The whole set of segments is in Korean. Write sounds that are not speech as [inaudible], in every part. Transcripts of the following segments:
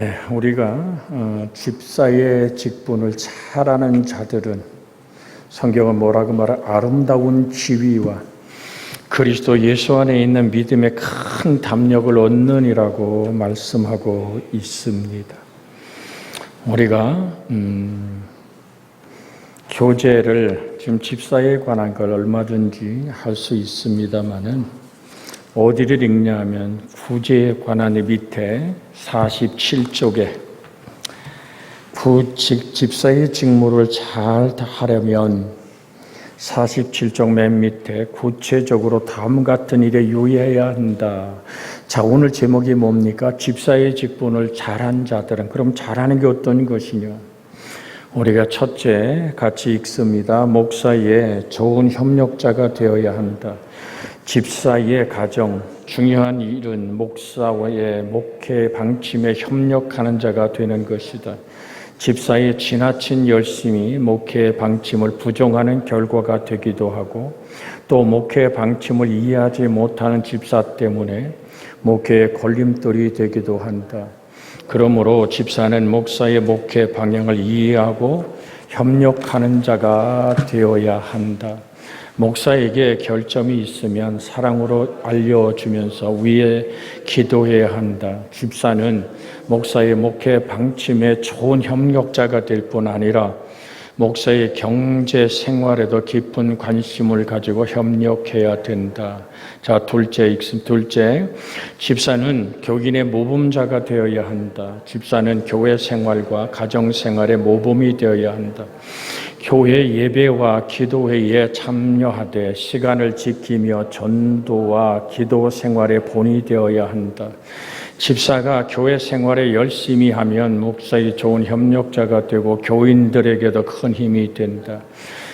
네, 우리가 어, 집사의 직분을 잘 아는 자들은 성경은 뭐라고 말하 아름다운 지위와 그리스도 예수 안에 있는 믿음의 큰 담력을 얻는이라고 말씀하고 있습니다. 우리가 음, 교제를 지금 집사에 관한 걸 얼마든지 할 수 있습니다만은 어디를 읽냐면 구제에 관한 밑에 47쪽에 구 집사의 직무를 잘 하려면 47쪽 맨 밑에 구체적으로 다음 같은 일에 유의해야 한다. 자, 오늘 제목이 뭡니까? 집사의 직분을 잘한 자들은 그럼 잘하는 게 어떤 것이냐? 우리가 첫째 같이 읽습니다. 목사의 좋은 협력자가 되어야 한다. 집사의 가정, 중요한 일은 목사와의 목회 방침에 협력하는 자가 되는 것이다. 집사의 지나친 열심이 목회 방침을 부정하는 결과가 되기도 하고 또 목회 방침을 이해하지 못하는 집사 때문에 목회의 걸림돌이 되기도 한다. 그러므로 집사는 목사의 목회 방향을 이해하고 협력하는 자가 되어야 한다. 목사에게 결점이 있으면 사랑으로 알려주면서 위에 기도해야 한다. 집사는 목사의 목회 방침에 좋은 협력자가 될 뿐 아니라 목사의 경제 생활에도 깊은 관심을 가지고 협력해야 된다. 자, 둘째, 둘째. 집사는 교인의 모범자가 되어야 한다. 집사는 교회 생활과 가정 생활의 모범이 되어야 한다. 교회 예배와 기도회에 참여하되 시간을 지키며 전도와 기도 생활의 본이 되어야 한다. 집사가 교회 생활에 열심히 하면 목사의 좋은 협력자가 되고 교인들에게도 큰 힘이 된다.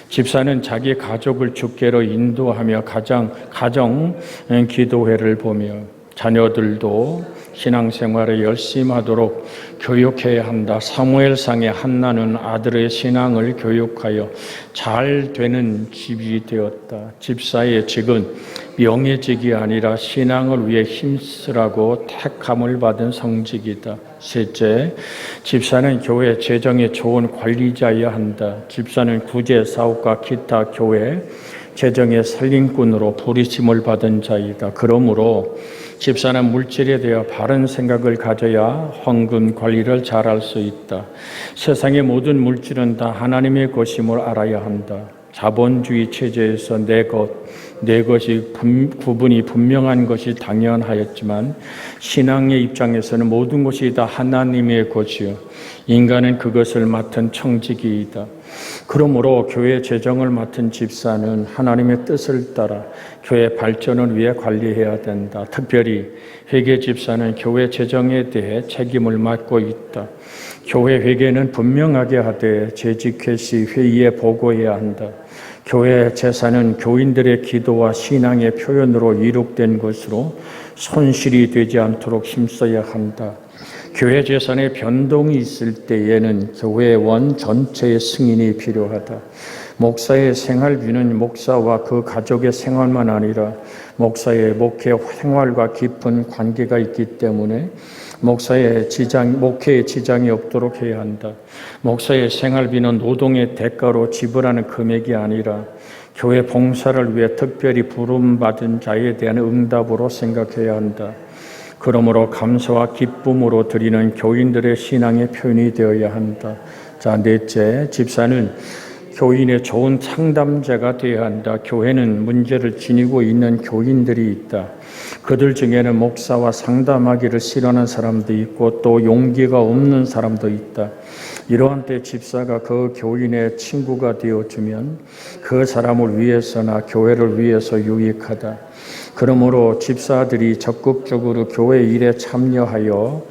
집사는 자기 가족을 주께로 인도하며 가장 가정 기도회를 보며 자녀들도 신앙생활에 열심히 하도록 교육해야 한다. 사무엘상의 한나는 아들의 신앙을 교육하여 잘 되는 집이 되었다. 집사의 직은 명예직이 아니라 신앙을 위해 힘쓰라고 택함을 받은 성직이다. 셋째, 집사는 교회 재정에 좋은 관리자여야 한다. 집사는 구제 사업과 기타 교회 재정의 살림꾼으로 부리심을 받은 자이다. 그러므로 집사는 물질에 대해 바른 생각을 가져야 황금 관리를 잘 할 수 있다. 세상의 모든 물질은 다 하나님의 것임을 알아야 한다. 자본주의 체제에서 내 것, 내 것이 분, 구분이 분명한 것이 당연하였지만 신앙의 입장에서는 모든 것이 다 하나님의 것이요. 인간은 그것을 맡은 청지기이다. 그러므로 교회 재정을 맡은 집사는 하나님의 뜻을 따라 교회 발전을 위해 관리해야 된다. 특별히 회계 집사는 교회 재정에 대해 책임을 맡고 있다. 교회 회계는 분명하게 하되 재직회 시 회의에 보고해야 한다. 교회 재산은 교인들의 기도와 신앙의 표현으로 이룩된 것으로 손실이 되지 않도록 힘써야 한다. 교회 재산에 변동이 있을 때에는 교회원 전체의 승인이 필요하다. 목사의 생활비는 목사와 그 가족의 생활만 아니라 목사의 목회 생활과 깊은 관계가 있기 때문에 목사의 지장, 목회에 지장이 없도록 해야 한다. 목사의 생활비는 노동의 대가로 지불하는 금액이 아니라 교회 봉사를 위해 특별히 부름받은 자에 대한 응답으로 생각해야 한다. 그러므로 감사와 기쁨으로 드리는 교인들의 신앙의 표현이 되어야 한다. 자, 넷째, 집사는 교인의 좋은 상담자가 되어야 한다. 교회는 문제를 지니고 있는 교인들이 있다. 그들 중에는 목사와 상담하기를 싫어하는 사람도 있고 또 용기가 없는 사람도 있다. 이러한 때 집사가 그 교인의 친구가 되어주면 그 사람을 위해서나 교회를 위해서 유익하다. 그러므로 집사들이 적극적으로 교회 일에 참여하여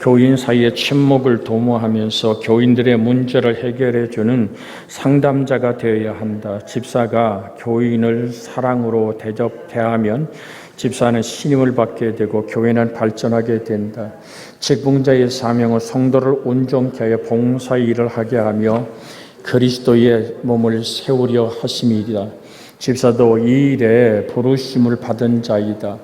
교인 사이의 침묵을 도모하면서 교인들의 문제를 해결해 주는 상담자가 되어야 한다. 집사가 교인을 사랑으로 대접 대하면 집사는 신임을 받게 되고 교회는 발전하게 된다. 직봉자의 사명은 성도를 온전케 하여 봉사 일을 하게 하며 그리스도의 몸을 세우려 하심이다. 집사도 이 일에 부르심을 받은 자이다.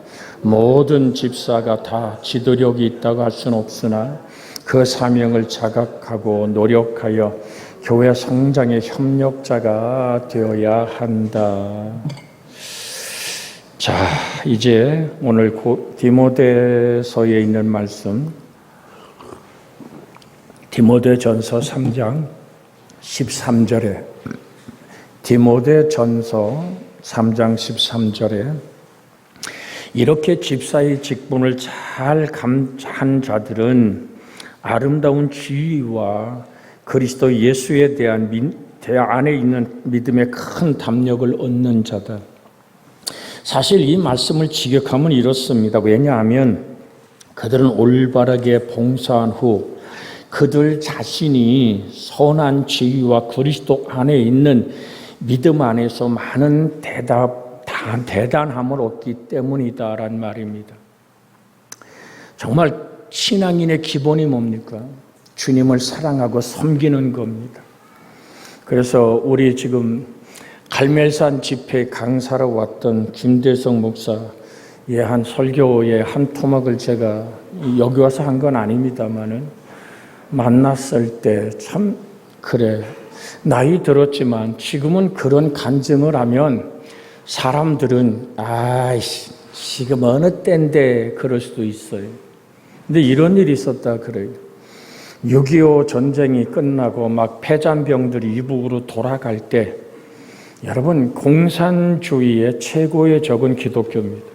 모든 집사가 다 지도력이 있다고 할 수는 없으나 그 사명을 자각하고 노력하여 교회 성장의 협력자가 되어야 한다. 자, 이제 오늘 고- 디모데서에 있는 말씀 디모데전서 3장 13절에 디모데전서 3장 13절에 이렇게 집사의 직분을 잘 감한 자들은 아름다운 지위와 그리스도 예수에 대한 민, 대 안에 있는 믿음의 큰 담력을 얻는 자다. 사실 이 말씀을 직역하면 이렇습니다. 왜냐하면 그들은 올바르게 봉사한 후 그들 자신이 선한 지위와 그리스도 안에 있는 믿음 안에서 많은 대답, 다- 대단함을 얻기 때문이다라는 말입니다. 정말 신앙인의 기본이 뭡니까? 주님을 사랑하고 섬기는 겁니다. 그래서 우리 지금 갈멜산 집회 강사로 왔던 김대성 목사의 한 설교의 한 토막을 제가 여기 와서 한 건 아닙니다만은 만났을 때 참 그래 나이 들었지만 지금은 그런 간증을 하면 사람들은 아이씨 지금 어느 때인데 그럴 수도 있어요. 근데 이런 일이 있었다 그래요. 6.25 전쟁이 끝나고 막 폐잔병들이 이북으로 돌아갈 때 여러분 공산주의의 최고의 적은 기독교입니다.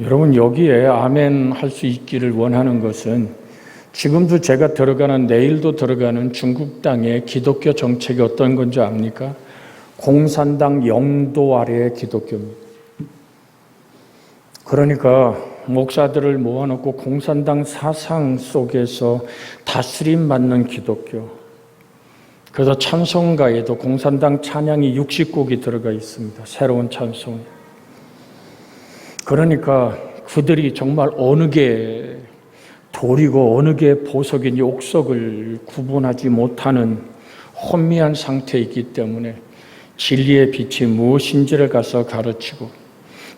여러분 여기에 아멘 할 수 있기를 원하는 것은 지금도 제가 들어가는 내일도 들어가는 중국 땅의 기독교 정책이 어떤 건지 압니까? 공산당 영도 아래의 기독교입니다. 그러니까 목사들을 모아놓고 공산당 사상 속에서 다스림 받는 기독교. 그래서 찬송가에도 공산당 찬양이 60곡이 들어가 있습니다. 새로운 찬송. 그러니까 그들이 정말 어느 게 돌이고 어느 게 보석인지 옥석을 구분하지 못하는 혼미한 상태에 있기 때문에 진리의 빛이 무엇인지를 가서 가르치고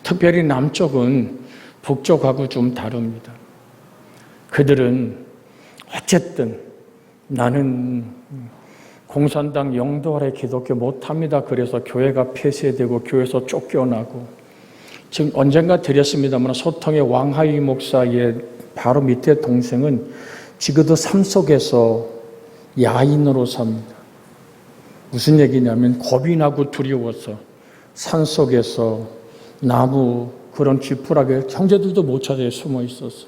특별히 남쪽은 북쪽하고 좀 다릅니다. 그들은 어쨌든 나는 공산당 영도 아래 기독교 못합니다. 그래서 교회가 폐쇄되고 교회에서 쫓겨나고 지금 언젠가 드렸습니다만 소통의 왕하이 목사의 바로 밑에 동생은 지금도 삶 속에서 야인으로 삽니다. 무슨 얘기냐면 겁이 나고 두려워서 산 속에서 나무 그런 지푸라기 형제들도 못 찾아요 숨어 있었어.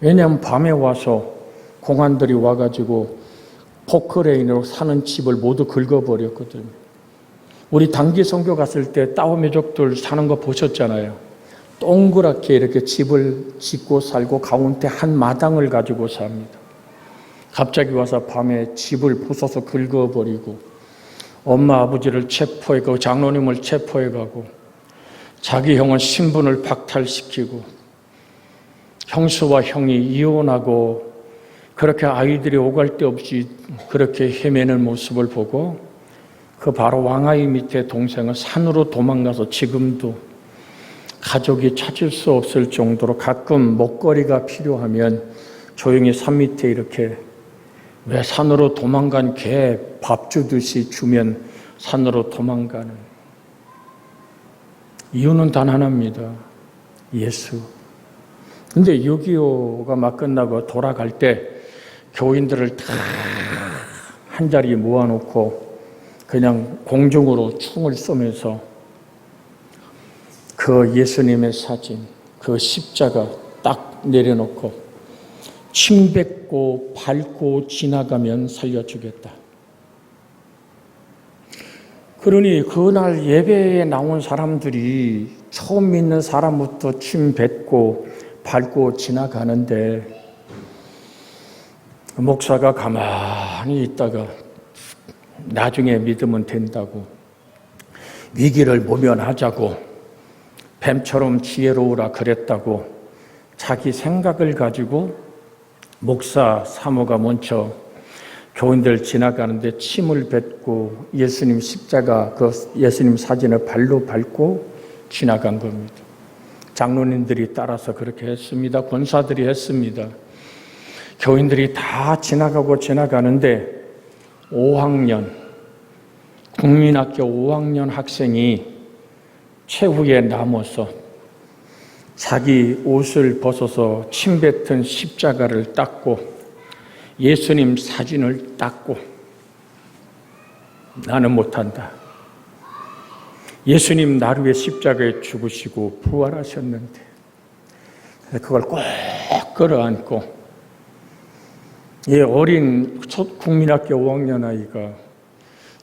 왜냐하면 밤에 와서 공안들이 와가지고 포크레인으로 사는 집을 모두 긁어버렸거든요. 우리 단기 선교 갔을 때 따오미족들 사는 거 보셨잖아요. 동그랗게 이렇게 집을 짓고 살고 가운데 한 마당을 가지고 삽니다. 갑자기 와서 밤에 집을 부숴서 긁어버리고 엄마 아버지를 체포해 가고 장로님을 체포해 가고 자기 형은 신분을 박탈시키고 형수와 형이 이혼하고 그렇게 아이들이 오갈 데 없이 그렇게 헤매는 모습을 보고 그 바로 왕아이 밑에 동생은 산으로 도망가서 지금도 가족이 찾을 수 없을 정도로 가끔 먹거리가 필요하면 조용히 산 밑에 이렇게 왜 산으로 도망간 개 밥 주듯이 주면 산으로 도망가는 이유는 단 하나입니다. 예수. 근데 6.25가 막 끝나고 돌아갈 때 교인들을 다 한 자리에 모아놓고 그냥 공중으로 충을 쏘면서 그 예수님의 사진, 그 십자가 딱 내려놓고 침 뱉고 밟고 지나가면 살려주겠다. 그러니 그날 예배에 나온 사람들이 처음 믿는 사람부터 침 뱉고 밟고 지나가는데 목사가 가만히 있다가 나중에 믿으면 된다고 위기를 모면하자고 뱀처럼 지혜로우라 그랬다고 자기 생각을 가지고 목사 사모가 먼저 교인들 지나가는데 침을 뱉고 예수님 십자가 그 예수님 사진을 발로 밟고 지나간 겁니다. 장로님들이 따라서 그렇게 했습니다. 권사들이 했습니다. 교인들이 다 지나가고 지나가는데 5학년, 국민학교 5학년 학생이 최후에 남아서 자기 옷을 벗어서 침 뱉은 십자가를 닦고 예수님 사진을 닦고 나는 못한다. 예수님 나를 위해 십자가에 죽으시고 부활하셨는데 그걸 꼭 끌어안고 이 어린 첫 국민학교 5학년 아이가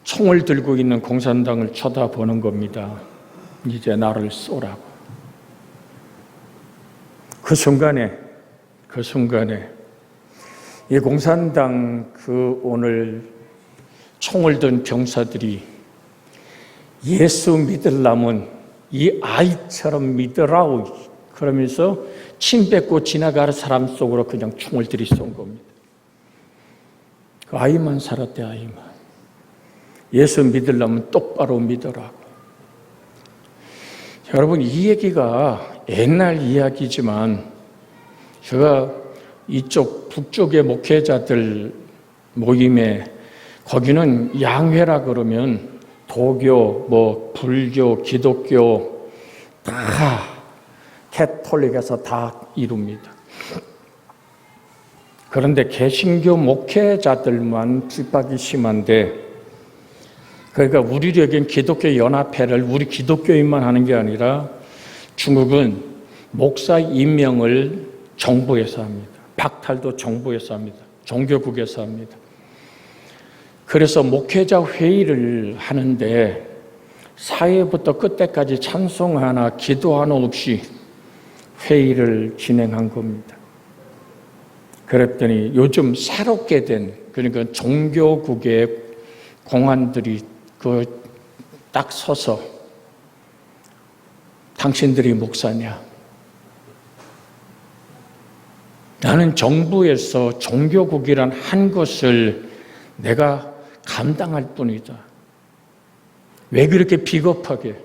총을 들고 있는 공산당을 쳐다보는 겁니다. 이제 나를 쏘라고. 그 순간에, 그 순간에, 이 공산당 그 오늘 총을 든 병사들이 예수 믿으려면 이 아이처럼 믿으라고 그러면서 침 뱉고 지나가는 사람 속으로 그냥 총을 들이쏜 겁니다. 그 아이만 살았대, 아이만. 예수 믿으려면 똑바로 믿으라고. 여러분, 이 얘기가 옛날 이야기지만 제가 이쪽 북쪽의 목회자들 모임에 거기는 양회라 그러면 도교, 뭐 불교, 기독교 다 캐톨릭에서 다 이룹니다. 그런데 개신교 목회자들만 핍박이 심한데 그러니까 우리에겐 기독교 연합회를 우리 기독교인만 하는 게 아니라 중국은 목사 임명을 정부에서 합니다. 박탈도 정부에서 합니다. 종교국에서 합니다. 그래서 목회자 회의를 하는데 사회부터 끝때까지 찬송 하나, 기도 하나 없이 회의를 진행한 겁니다. 그랬더니 요즘 새롭게 된 그러니까 종교국의 공안들이 그 딱 서서 당신들이 목사냐? 나는 정부에서 종교국이란 한 것을 내가 감당할 뿐이다. 왜 그렇게 비겁하게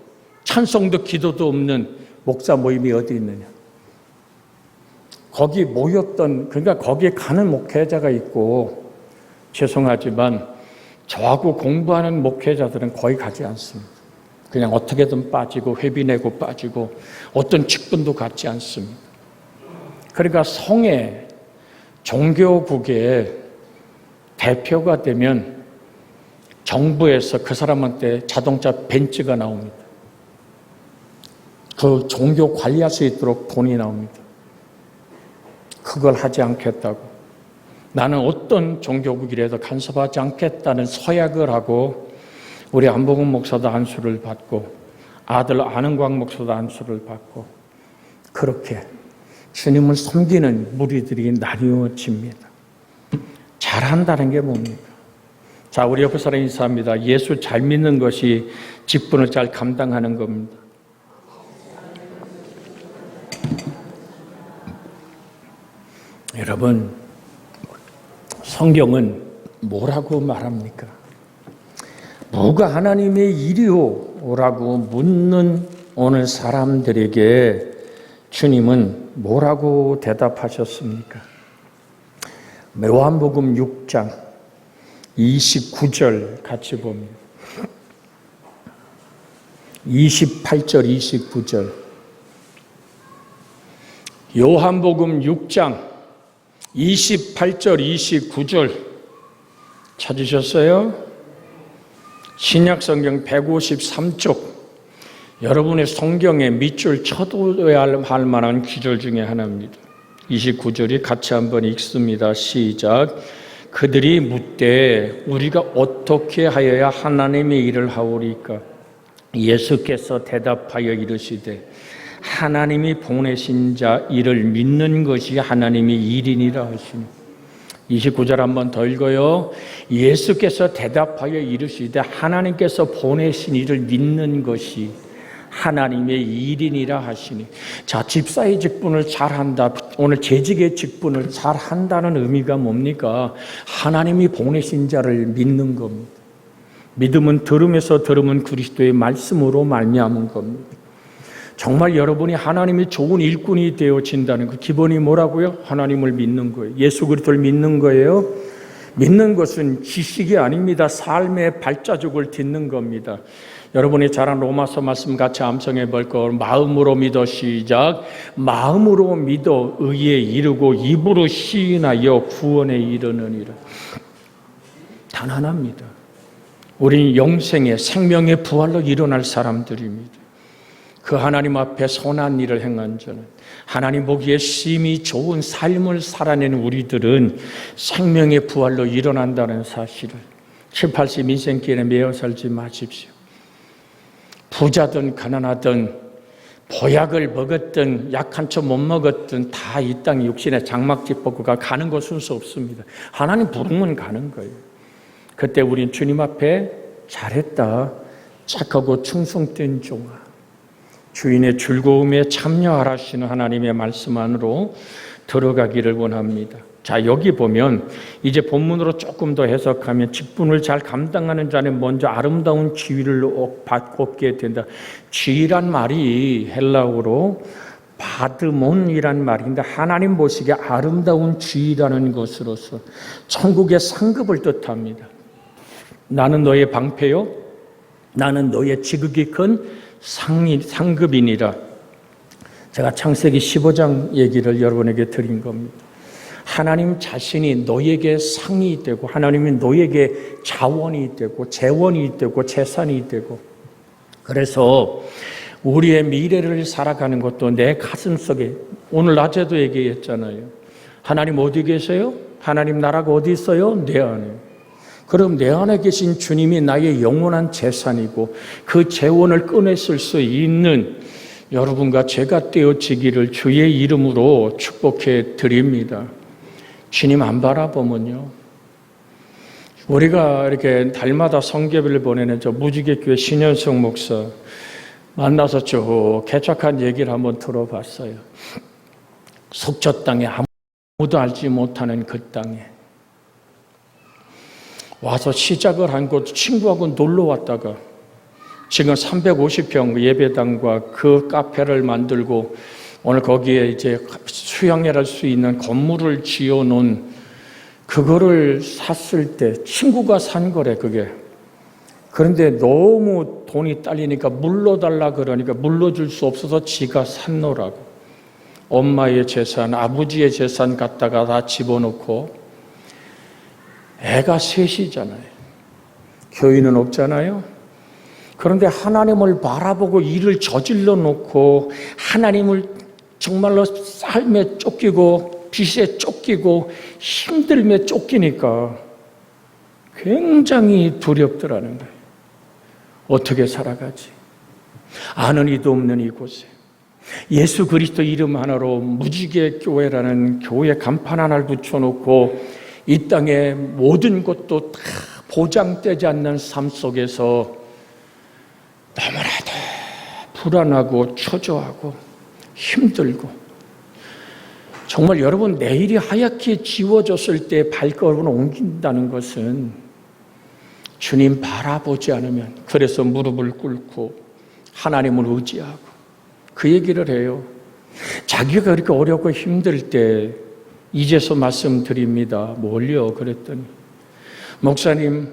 찬송도 기도도 없는 목사 모임이 어디 있느냐? 거기 모였던 그러니까 거기에 가는 목회자가 있고 죄송하지만 저하고 공부하는 목회자들은 거의 가지 않습니다. 그냥 어떻게든 빠지고 회비 내고 빠지고 어떤 직분도 갖지 않습니다. 그러니까 성의 종교국의 대표가 되면 정부에서 그 사람한테 자동차 벤츠가 나옵니다. 그 종교 관리할 수 있도록 돈이 나옵니다. 그걸 하지 않겠다고. 나는 어떤 종교국이라도 간섭하지 않겠다는 서약을 하고 우리 안봉은 목사도 안수를 받고 아들 아는광 목사도 안수를 받고 그렇게 주님을 섬기는 무리들이 나뉘어집니다. 잘한다는 게 뭡니까? 자, 우리 옆에 사람 인사합니다. 예수 잘 믿는 것이 직분을 잘 감당하는 겁니다. 여러분, 성경은 뭐라고 말합니까? 뭐가 하나님의 일이오? 라고 묻는 오늘 사람들에게 주님은 뭐라고 대답하셨습니까? 요한복음 6장 29절 같이 봅니다. 28절, 29절. 요한복음 6장 28절, 29절 찾으셨어요? 신약 성경 153쪽. 여러분의 성경에 밑줄 쳐둬야 할 만한 기절 중에 하나입니다. 29절이 같이 한번 읽습니다. 시작. 그들이 묻되 우리가 어떻게 하여야 하나님의 일을 하오리까? 예수께서 대답하여 이르시되 하나님이 보내신 자 이를 믿는 것이 하나님의 일이니라 하시니 29절 한번 더 읽어요. 예수께서 대답하여 이르시되 하나님께서 보내신 이를 믿는 것이 하나님의 일이니라 하시니 자 집사의 직분을 잘한다. 오늘 재직의 직분을 잘한다는 의미가 뭡니까? 하나님이 보내신 자를 믿는 겁니다. 믿음은 들음에서 들음은 그리스도의 말씀으로 말미암은 겁니다 정말 여러분이 하나님이 좋은 일꾼이 되어진다는 그 기본이 뭐라고요? 하나님을 믿는 거예요. 예수 그리스도를 믿는 거예요. 믿는 것은 지식이 아닙니다. 삶의 발자국을 딛는 겁니다. 여러분이 잘한 로마서 말씀 같이 암송해 볼거 마음으로 믿어 시작 마음으로 믿어 의에 이르고 입으로 시인하여 구원에 이르느니라 단 하나입니다. 우리는 영생의 생명의 부활로 일어날 사람들입니다. 그 하나님 앞에 선한 일을 행한 자는 하나님 보기에 심히 좋은 삶을 살아내는 우리들은 생명의 부활로 일어난다는 사실을 7, 80 인생길에 매어 살지 마십시오. 부자든 가난하든 보약을 먹었든 약한초못 먹었든 다 이 땅 육신의 장막집 벗고가 가는 것 순서 없습니다. 하나님 부르면 가는 거예요. 그때 우린 주님 앞에 잘했다. 착하고 충성된 종아. 주인의 즐거움에 참여하라시는 하나님의 말씀 안으로 들어가기를 원합니다. 자, 여기 보면 이제 본문으로 조금 더 해석하면 직분을 잘 감당하는 자는 먼저 아름다운 지위를 받게 된다. 지위란 말이 헬라어로 바드몬이란 말인데 하나님 보시기에 아름다운 지위라는 것으로서 천국의 상급을 뜻합니다. 나는 너의 방패요. 나는 너의 지극히 큰 상급이니라. 제가 창세기 15장 얘기를 여러분에게 드린 겁니다. 하나님 자신이 너에게 상이 되고 하나님이 너에게 자원이 되고 재원이 되고 재산이 되고 그래서 우리의 미래를 살아가는 것도 내 가슴 속에 오늘 낮에도 얘기했잖아요. 하나님 어디 계세요? 하나님 나라가 어디 있어요? 내 안에. 그럼 내 안에 계신 주님이 나의 영원한 재산이고 그 재원을 꺼냈을 수 있는 여러분과 제가 되어지기를 주의 이름으로 축복해 드립니다. 주님 안 바라보면요. 우리가 이렇게 달마다 성교비를 보내는 저 무지개교회 신현성 목사 만나서 쭉 개척한 얘기를 한번 들어봤어요. 속초 땅에 아무도 알지 못하는 그 땅에 와서 시작을 한 곳 친구하고 놀러 왔다가 지금 350평 예배당과 그 카페를 만들고 오늘 거기에 이제 수영을 할 수 있는 건물을 지어 놓은 그거를 샀을 때 친구가 산 거래 그게. 그런데 너무 돈이 딸리니까 물러달라 그러니까 물러줄 수 없어서 지가 샀노라고. 엄마의 재산 아버지의 재산 갖다가 다 집어넣고 애가 셋이잖아요 교인은 없잖아요 그런데 하나님을 바라보고 일을 저질러 놓고 하나님을 정말로 삶에 쫓기고 빚에 쫓기고 힘들며 쫓기니까 굉장히 두렵더라는 거예요. 어떻게 살아가지? 아는 이도 없는 이곳에 예수 그리스도 이름 하나로 무지개 교회라는 교회 간판 하나를 붙여놓고 이 땅의 모든 것도 다 보장되지 않는 삶 속에서 너무나도 불안하고 초조하고 힘들고 정말 여러분 내일이 하얗게 지워졌을 때 발걸음을 옮긴다는 것은 주님 바라보지 않으면 그래서 무릎을 꿇고 하나님을 의지하고 그 얘기를 해요. 자기가 그렇게 어렵고 힘들 때 이제서 말씀드립니다. 뭘요? 그랬더니 목사님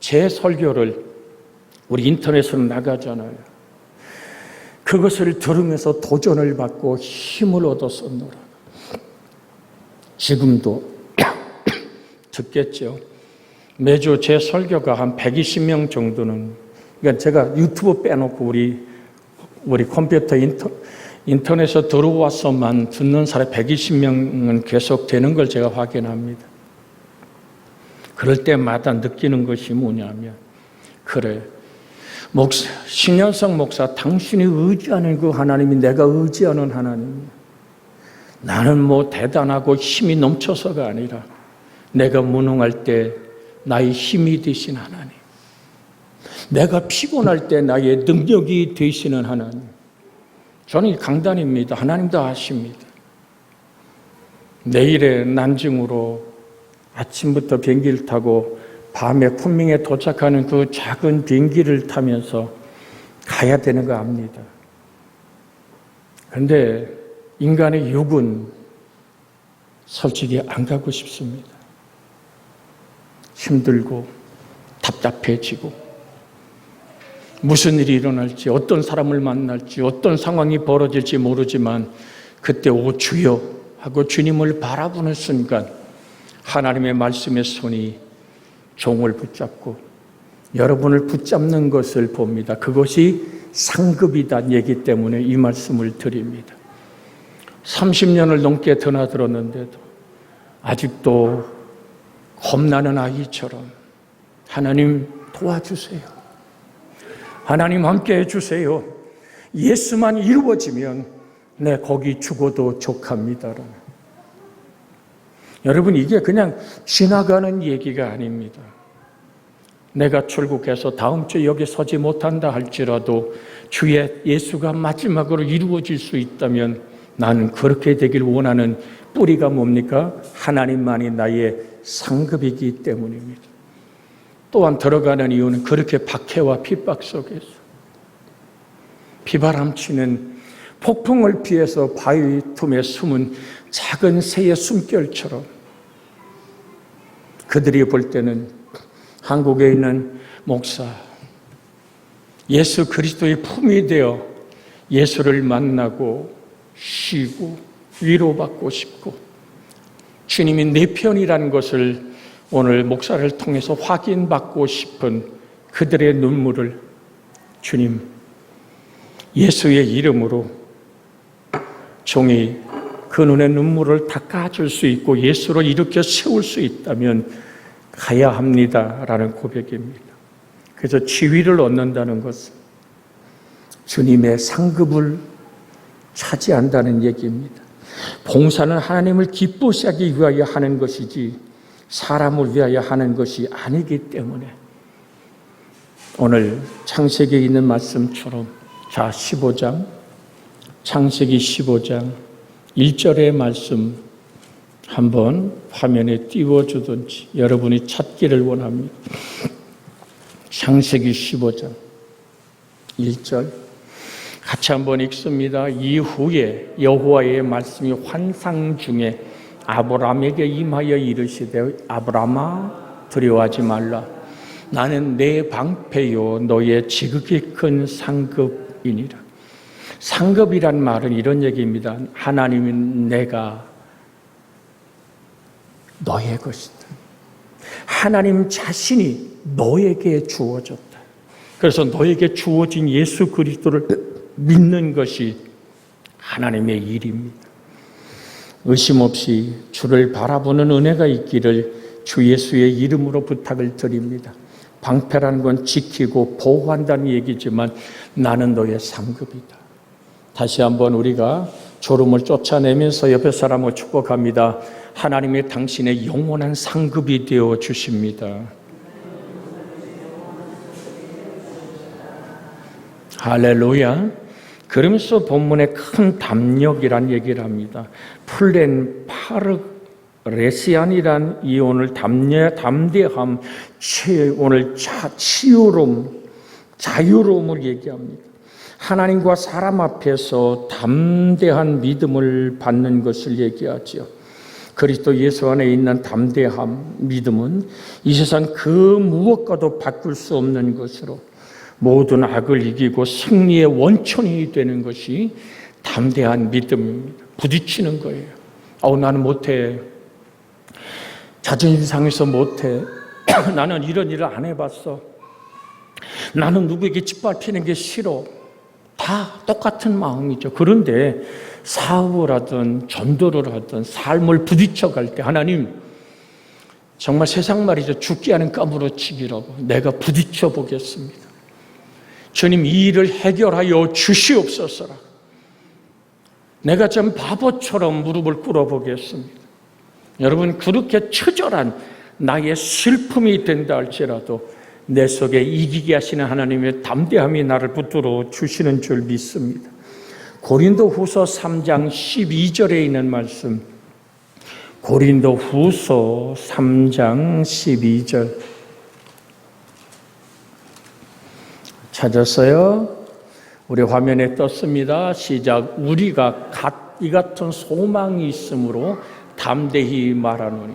제 설교를 우리 인터넷으로 나가잖아요. 그것을 들으면서 도전을 받고 힘을 얻었었노라. 지금도 [clears throat] 듣겠죠. 매주 제 설교가 한 120명 정도는 그러니까 제가 유튜브 빼놓고 우리 우리 컴퓨터 인터, 인터넷에 들어와서만 듣는 사람 120명은 계속 되는 걸 제가 확인합니다. 그럴 때마다 느끼는 것이 뭐냐면 그래 목사, 신현성 목사, 당신이 의지하는 그 하나님이 내가 의지하는 하나님. 나는 뭐 대단하고 힘이 넘쳐서가 아니라 내가 무능할 때 나의 힘이 되신 하나님. 내가 피곤할 때 나의 능력이 되시는 하나님. 저는 강단입니다. 하나님도 아십니다. 내일의 난징으로 아침부터 비행기를 타고 밤에 쿤밍에 도착하는 그 작은 비행기를 타면서 가야 되는 거 압니다. 근데 인간의 육은 솔직히 안 가고 싶습니다. 힘들고 답답해지고 무슨 일이 일어날지 어떤 사람을 만날지 어떤 상황이 벌어질지 모르지만 그때 오 주여 하고 주님을 바라보는 순간 하나님의 말씀의 손이 종을 붙잡고 여러분을 붙잡는 것을 봅니다. 그것이 상급이다 얘기 때문에 이 말씀을 드립니다. 30년을 넘게 드나들었는데도 아직도 겁나는 아이처럼 하나님 도와주세요. 하나님 함께 해주세요. 예수만 이루어지면 내 거기 죽어도 족합니다. 여러분 이게 그냥 지나가는 얘기가 아닙니다. 내가 출국해서 다음 주 여기 서지 못한다 할지라도 주의 예수가 마지막으로 이루어질 수 있다면 나는 그렇게 되길 원하는 뿌리가 뭡니까? 하나님만이 나의 상급이기 때문입니다. 또한 들어가는 이유는 그렇게 박해와 핍박 속에서. 비바람 치는 폭풍을 피해서 바위 틈에 숨은 작은 새의 숨결처럼 그들이 볼 때는 한국에 있는 목사 예수 그리스도의 품이 되어 예수를 만나고 쉬고 위로받고 싶고 주님이 내 편이라는 것을 오늘 목사를 통해서 확인받고 싶은 그들의 눈물을 주님 예수의 이름으로 종이 그 눈의 눈물을 닦아줄 수 있고 예수로 일으켜 세울 수 있다면 가야 합니다 라는 고백입니다. 그래서 지위를 얻는다는 것은 주님의 상급을 차지한다는 얘기입니다. 봉사는 하나님을 기쁘시 하기 위하여 하는 것이지 사람을 위하여 하는 것이 아니기 때문에 오늘 창세기에 있는 말씀처럼 자 15장 창세기 15장 1절의 말씀 한번 화면에 띄워주든지 여러분이 찾기를 원합니다. 창세기 15장 1절 같이 한번 읽습니다. 이후에 여호와의 말씀이 환상 중에 아브라함에게 임하여 이르시되 아브라함아 두려워하지 말라 나는 내 방패요 너의 지극히 큰 상급이니라 상급이란 말은 이런 얘기입니다. 하나님은 내가 너의 것이다. 하나님 자신이 너에게 주어졌다. 그래서 너에게 주어진 예수 그리스도를 믿는 것이 하나님의 일입니다. 의심 없이 주를 바라보는 은혜가 있기를 주 예수의 이름으로 부탁을 드립니다. 방패라는 건 지키고 보호한다는 얘기지만 나는 너의 상급이다. 다시 한번 우리가 졸음을 쫓아내면서 옆에 사람을 축복합니다. 하나님의 당신의 영원한 상급이 되어 주십니다. 할렐루야. 그러면서 본문에 큰 담력이란 얘기를 합니다. 플랜 파르레시안이란 이 오늘 담대, 담대함, 오늘 자, 치유로움, 자유로움을 얘기합니다. 하나님과 사람 앞에서 담대한 믿음을 받는 것을 얘기하지요. 그리스도 예수 안에 있는 담대함, 믿음은 이 세상 그 무엇과도 바꿀 수 없는 것으로 모든 악을 이기고 승리의 원천이 되는 것이 담대한 믿음입니다. 부딪히는 거예요. 어, 나는 못해. 자존심 상해서 못해. [clears throat] 나는 이런 일을 안 해봤어. 나는 누구에게 짓밟히는 게 싫어. 다 똑같은 마음이죠. 그런데 사업을 하든 전도를 하든 삶을 부딪혀 갈 때 하나님 정말 세상 말이죠. 죽게 하는 까무러치기라고 내가 부딪혀 보겠습니다. 주님 이 일을 해결하여 주시옵소서라. 내가 좀 바보처럼 무릎을 꿇어 보겠습니다. 여러분 그렇게 처절한 나의 슬픔이 된다 할지라도 내 속에 이기게 하시는 하나님의 담대함이 나를 붙들어 주시는 줄 믿습니다. 고린도 후서 3장 12절에 있는 말씀. 고린도 후서 3장 12절. 찾았어요? 우리 화면에 떴습니다. 시작. 우리가 갓, 이 같은 소망이 있으므로 담대히 말하노니.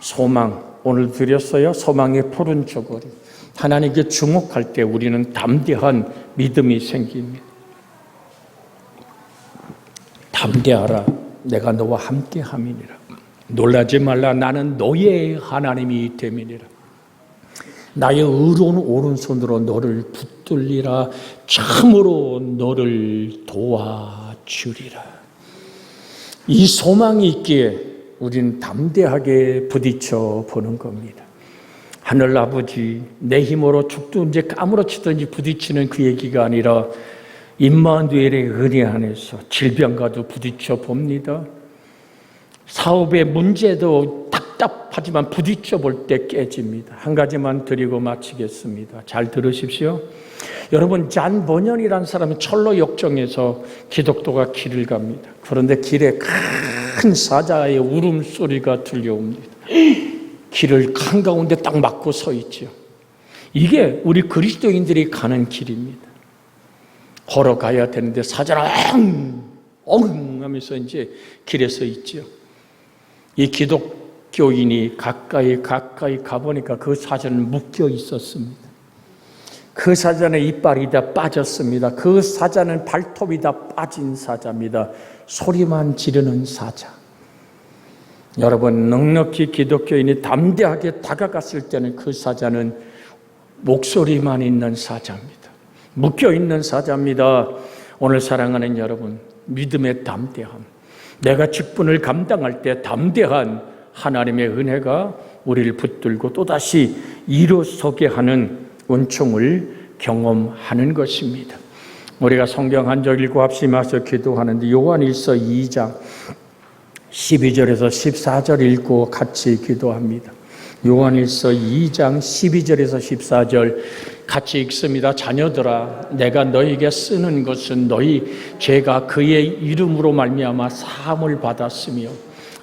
소망, 오늘 드렸어요. 소망의 푸른 저고리. 하나님께 주목할 때 우리는 담대한 믿음이 생깁니다. 담대하라. 내가 너와 함께 함이니라. 놀라지 말라. 나는 너의 하나님이 됨이니라. 나의 의로운 오른손으로 너를 붙들리라. 참으로 너를 도와주리라. 이 소망이 있기에 우리는 담대하게 부딪혀 보는 겁니다. 하늘 아버지, 내 힘으로 죽든지 까무러치든지 부딪히는 그 얘기가 아니라 임마누엘의 은혜 안에서 질병과도 부딪혀 봅니다. 사업의 문제도 답답하지만 부딪혀 볼 때 깨집니다. 한 가지만 드리고 마치겠습니다. 잘 들으십시오. 여러분 잔 번연이라는 사람이 철로 역정에서 기독도가 길을 갑니다. 그런데 길에 큰 사자의 울음소리가 들려옵니다. 길을 한가운데 딱 막고 서 있죠. 이게 우리 그리스도인들이 가는 길입니다. 걸어가야 되는데 사자가 엉, 엉 하면서 이제 길에 서 있죠. 이 기독 교인이 가까이 가까이 가보니까 그 사자는 묶여 있었습니다. 그 사자는 이빨이 다 빠졌습니다. 그 사자는 발톱이 다 빠진 사자입니다. 소리만 지르는 사자. 여러분, 넉넉히 기독교인이 담대하게 다가갔을 때는 그 사자는 목소리만 있는 사자입니다. 묶여 있는 사자입니다. 오늘 사랑하는 여러분, 믿음의 담대함. 내가 직분을 감당할 때 담대한 하나님의 은혜가 우리를 붙들고 또다시 일어서게 하는 은총을 경험하는 것입니다. 우리가 성경 한 절 읽고 합심해서 기도하는데 요한일서 2장 12절에서 14절 읽고 같이 기도합니다. 요한일서 2장 12절에서 14절 같이 읽습니다. 자녀들아 내가 너에게 쓰는 것은 너희 죄가 그의 이름으로 말미암아 사함을 받았으며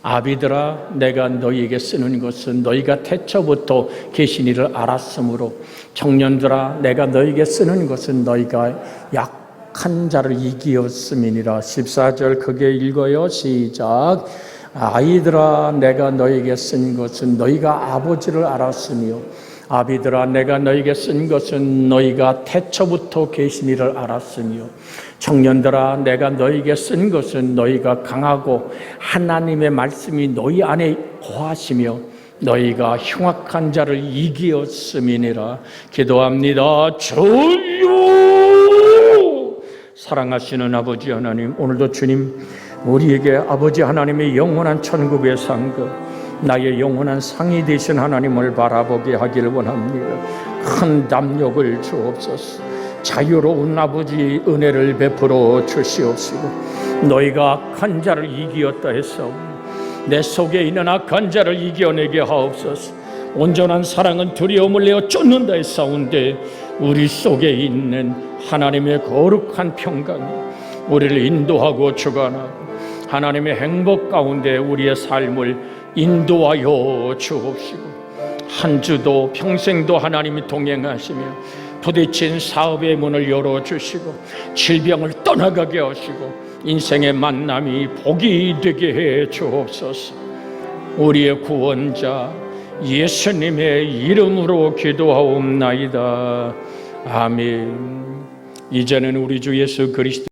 아비들아 내가 너희에게 쓰는 것은 너희가 태초부터 계신 이를 알았으므로 청년들아 내가 너희에게 쓰는 것은 너희가 약한 자를 이기었음이니라. 14절 그게 읽어요. 시작. 아이들아 내가 너희에게 쓴 것은 너희가 아버지를 알았으며 아비들아 내가 너희에게 쓴 것은 너희가 태초부터 계신 이를 알았으며 청년들아 내가 너희에게 쓴 것은 너희가 강하고 하나님의 말씀이 너희 안에 거하시며 너희가 흉악한 자를 이기었음이니라. 기도합니다. 주여! 사랑하시는 아버지 하나님 오늘도 주님 우리에게 아버지 하나님의 영원한 천국의 상급 나의 영원한 상이 되신 하나님을 바라보게 하기를 원합니다. 큰 담력을 주옵소서. 자유로운 아버지 은혜를 베풀어 주시옵시고 너희가 악한 자를 이기었다 했사오니 내 속에 있는 악한 자를 이겨내게 하옵소서. 온전한 사랑은 두려움을 내어 쫓는다 했사온데 우리 속에 있는 하나님의 거룩한 평강이 우리를 인도하고 주관하고 하나님의 행복 가운데 우리의 삶을 인도하여 주옵시고 한 주도 평생도 하나님이 동행하시며 부딪힌 사업의 문을 열어주시고 질병을 떠나가게 하시고 인생의 만남이 복이 되게 해 주옵소서. 우리의 구원자 예수님의 이름으로 기도하옵나이다. 아멘. 이제는 우리 주 예수 그리스도